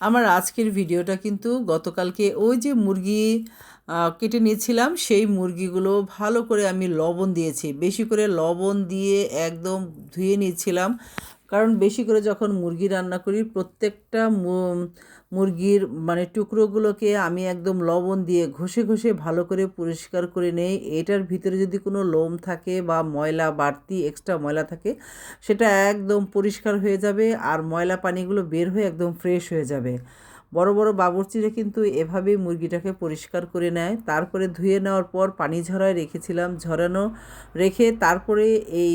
আমার আজকের ভিডিওটা কিন্তু গতকালকে ওই যে মুরগি কেটে নিয়েছিলাম, সেই মুরগিগুলো ভালো করে আমি লবণ দিয়েছি। বেশি করে লবণ দিয়ে একদম ধুয়ে নিয়েছিলাম। কারণ বেশি করে যখন মুরগি রান্না করি, প্রত্যেকটা মুরগির মানে টুকরোগুলোকে আমি একদম লবণ দিয়ে ঘষে ঘষে ভালো করে পরিষ্কার করে নেই। এটার ভিতরে যদি কোনো লোম থাকে বা ময়লা, বাড়তি এক্সট্রা ময়লা থাকে, সেটা একদম পরিষ্কার হয়ে যাবে আর ময়লা পানিগুলো বের হয়ে একদম ফ্রেশ হয়ে যাবে। বড় বড় বাবুর্চিরা কিন্তু এভাবেই মুরগিটাকে পরিষ্কার করে নেয়। তারপরে ধুয়ে নেওয়ার পর পানি ঝরায় রেখেছিলাম, ঝরানো রেখে তারপরে এই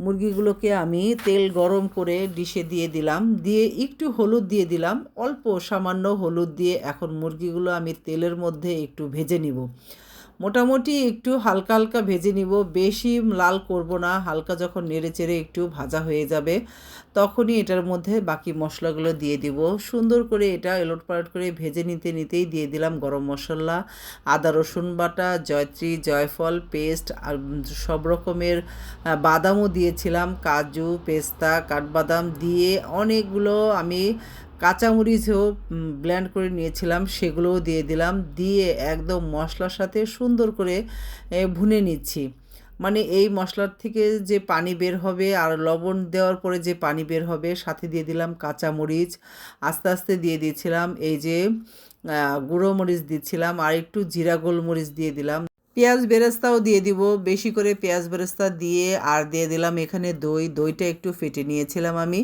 মুরগিগুলোকে আমি তেল গরম করে ডিশে দিয়ে দিলাম। দিয়ে একটু হলুদ দিয়ে দিলাম, অল্প সামান্য হলুদ দিয়ে এখন মুরগিগুলো আমি তেলের মধ্যে একটু ভেজে নিব। মোটামুটি একটু হালকা হালকা ভেজে নিব। বেশি লাল করব না, হালকা যখন নেড়ে চেড়ে একটু ভাজা হয়ে যাবে, তখনই এটার মধ্যে বাকি মশলাগুলো দিয়ে দিব। সুন্দর করে এটা এলোট পালট করে ভেজে নিতে নিতেই দিয়ে দিলাম গরম মশলা, আদা, রসুন বাটা, জয়ত্রী, জয়ফল, পেস্ট আর সব রকমের বাদামও দিয়েছিলাম, কাজু, পেস্তা, কাঠবাদাম দিয়ে অনেকগুলো আমি কাঁচামরিচও ব্ল্যান্ড করে নিয়েছিলাম, সেগুলোও দিয়ে দিলাম, দিয়ে একদম মশলার সাথে সুন্দর করে ভুনে নিচ্ছি। মানে এই মশলার থেকে যে পানি বের হবে আর লবণ দেওয়ার পরে যে পানি বের হবে, সাথে দিয়ে দিলাম কাঁচামরিচ, আস্তে আস্তে দিয়ে দিয়েছিলাম এই যে গুঁড়ো মরিচ দিচ্ছিলাম আর একটু জিরা গোলমরিচ দিয়ে দিলাম। পেঁয়াজ বেরেস্তাও দিয়ে দিব, বেশি করে পেঁয়াজ বেরেস্তা দিয়ে, আর দিয়ে দিলাম এখানে দই, দইটা একটু ফেটে নিয়েছিলাম আমি।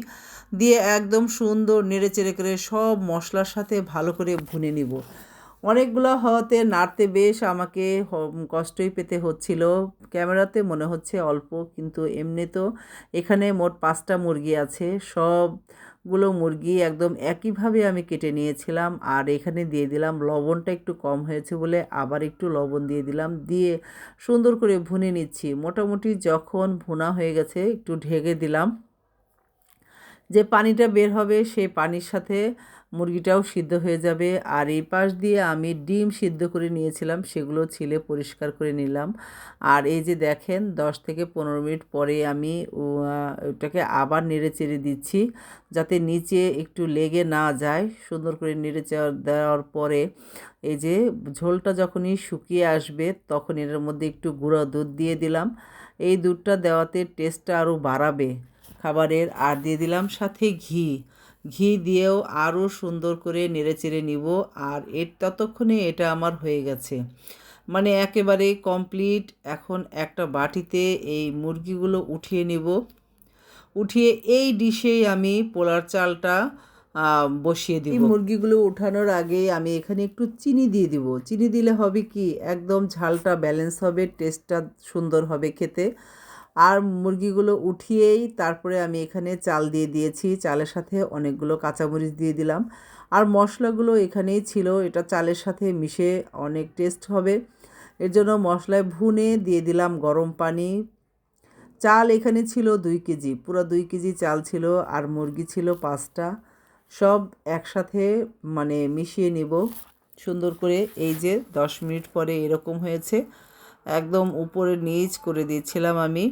দিয়ে একদম সুন্দর নেড়ে চেড়ে করে সব মশলার সাথে ভালো করে ভুনে নিব। অনেকগুলো হওয়াতে নাড়তে বেশ আমাকে কষ্টই পেতে হচ্ছিল। ক্যামেরাতে মনে হচ্ছে অল্প, কিন্তু এমনি তো এখানে মোট পাঁচটা মুরগি আছে। সবগুলো মুরগি একদম একইভাবে আমি কেটে নিয়েছিলাম আর এখানে দিয়ে দিলাম লবণটা একটু কম হয়েছে বলে আবার একটু লবণ দিয়ে দিলাম। দিয়ে সুন্দর করে ভুনে নিচ্ছি। মোটামুটি যখন ভুনা হয়ে গেছে একটু ঢেকে দিলাম। যে পানিটা বের হবে সেই পানির সাথে মুরগিটাও সিদ্ধ হয়ে যাবে। আর এই পাশ দিয়ে আমি ডিম সিদ্ধ করে নিয়েছিলাম, সেগুলো ছিলে পরিষ্কার করে নিলাম। আর এই যে দেখেন, দশ থেকে পনেরো মিনিট পরে আমি ওটাকে আবার নেড়ে চেড়ে দিচ্ছি, যাতে নিচে একটু লেগে না যায়। সুন্দর করে নেড়ে দেওয়ার পরে এই যে ঝোলটা যখনই শুকিয়ে আসবে, তখন এটার মধ্যে একটু গুঁড়ো দুধ দিয়ে দিলাম। এই দুধটা দেওয়াতে টেস্টটা আরও বাড়াবে। খাবারের আর দিয়ে দিলাম সাথে ঘি। ঘি দিয়েও আরও সুন্দর করে নেড়েচেড়ে নিব আর এর ততক্ষণে এটা আমার হয়ে গেছে। মানে একেবারে কমপ্লিট। এখন একটা বাটিতে এই মুরগিগুলো উঠিয়ে নিব। উঠিয়ে এই ডিশেই আমি পোলার চালটা বসিয়ে দিব। এই মুরগিগুলো উঠানোর আগে আমি এখানে একটু চিনি দিয়ে দিব। চিনি দিলে হবে কি? একদম ঝালটা ব্যালেন্স হবে টেস্টটা সুন্দর হবে খেতে। আর মুরগিগুলো উঠিয়েই তারপরে আমি এখানে চাল দিয়ে দিয়েছি। চালের সাথে অনেকগুলো কাঁচামরিচ দিয়ে দিলাম। আর মশলাগুলো এখানেই ছিল। এটা চালের সাথে মিশে অনেক টেস্ট হবে। এর জন্য মশলায় ভুনে দিয়ে দিলাম গরম পানি। চাল এখানে ছিল দুই কেজি। পুরো দুই কেজি চাল ছিল আর মুরগি ছিল পাঁচটা। সব একসাথে মানে মিশিয়ে নিব। সুন্দর করে এই যে দশ মিনিট পরে এরকম হয়েছে। একদম উপরে নিচ করে দিয়েছিলাম আমি।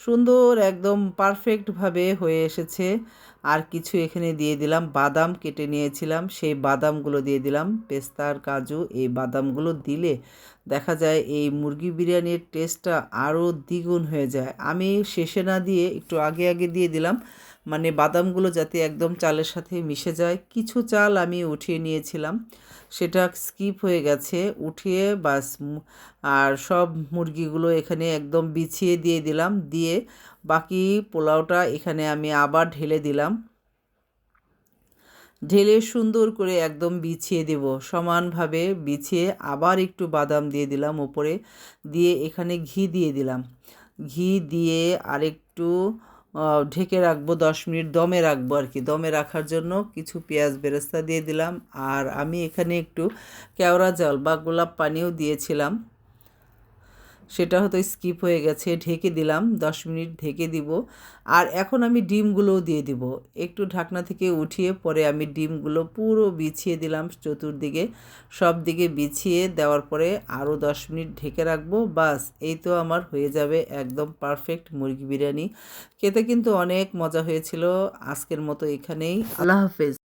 সুন্দর, একদম পারফেক্টভাবে হয়ে এসেছে। আর কিছু এখানে দিয়ে দিলাম। বাদাম কেটে নিয়েছিলাম। সেই বাদামগুলো দিয়ে দিলাম। পেস্তার কাজু, এই বাদামগুলো দিলে দেখা যায় এই মুরগি বিরিয়ানির টেস্টটা আরও দ্বিগুণ হয়ে যায়। আমি শেষে না দিয়ে একটু আগে আগে দিয়ে দিলাম। মানে বাদামগুলো যাতে একদম চালের সাথে মিশে যায়। কিছু চাল আমি উঠিয়ে নিয়েছিলাম। সেটা স্কিপ হয়ে গেছে। উঠিয়ে বাস আর সব মুরগিগুলো এখানে একদম বিছিয়ে দিয়ে দিলাম। দিয়ে বাকি পোলাওটা এখানে আমি আবার ঢেলে দিলাম। ঢেলে সুন্দর করে একদম বিছিয়ে দেব। সমানভাবে বিছিয়ে আবার একটু বাদাম দিয়ে দিলাম উপরে। দিয়ে এখানে ঘি দিয়ে দিলাম। ঘি দিয়ে আরেকটু ঢেকে রাখব, দশ মিনিট দমে রাখব আর কি। দমে রাখার জন্য কিছু পেঁয়াজ বেরেস্তা দিয়ে দিলাম। আর আমি এখানে একটু কেওড়া জল বা গোলাপ পানিও দিয়েছিলাম। সেটা হয়তো স্কিপ হয়ে গেছে, ঢেকে দিলাম, দশ মিনিট ঢেকে দিব। আর এখন আমি ডিমগুলোও দিয়ে দিব। একটু ঢাকনা থেকে উঠিয়ে পরে আমি ডিমগুলো পুরো বিছিয়ে দিলাম চতুর্দিকে। সব দিকে বিছিয়ে দেওয়ার পরে আরও দশ মিনিট ঢেকে রাখব। বাস, এই তো আমার হয়ে যাবে একদম পারফেক্ট মুরগি বিরিয়ানি। খেতে কিন্তু অনেক মজা হয়েছিল। আজকের মতো এখানেই। আল্লাহ হাফেজ।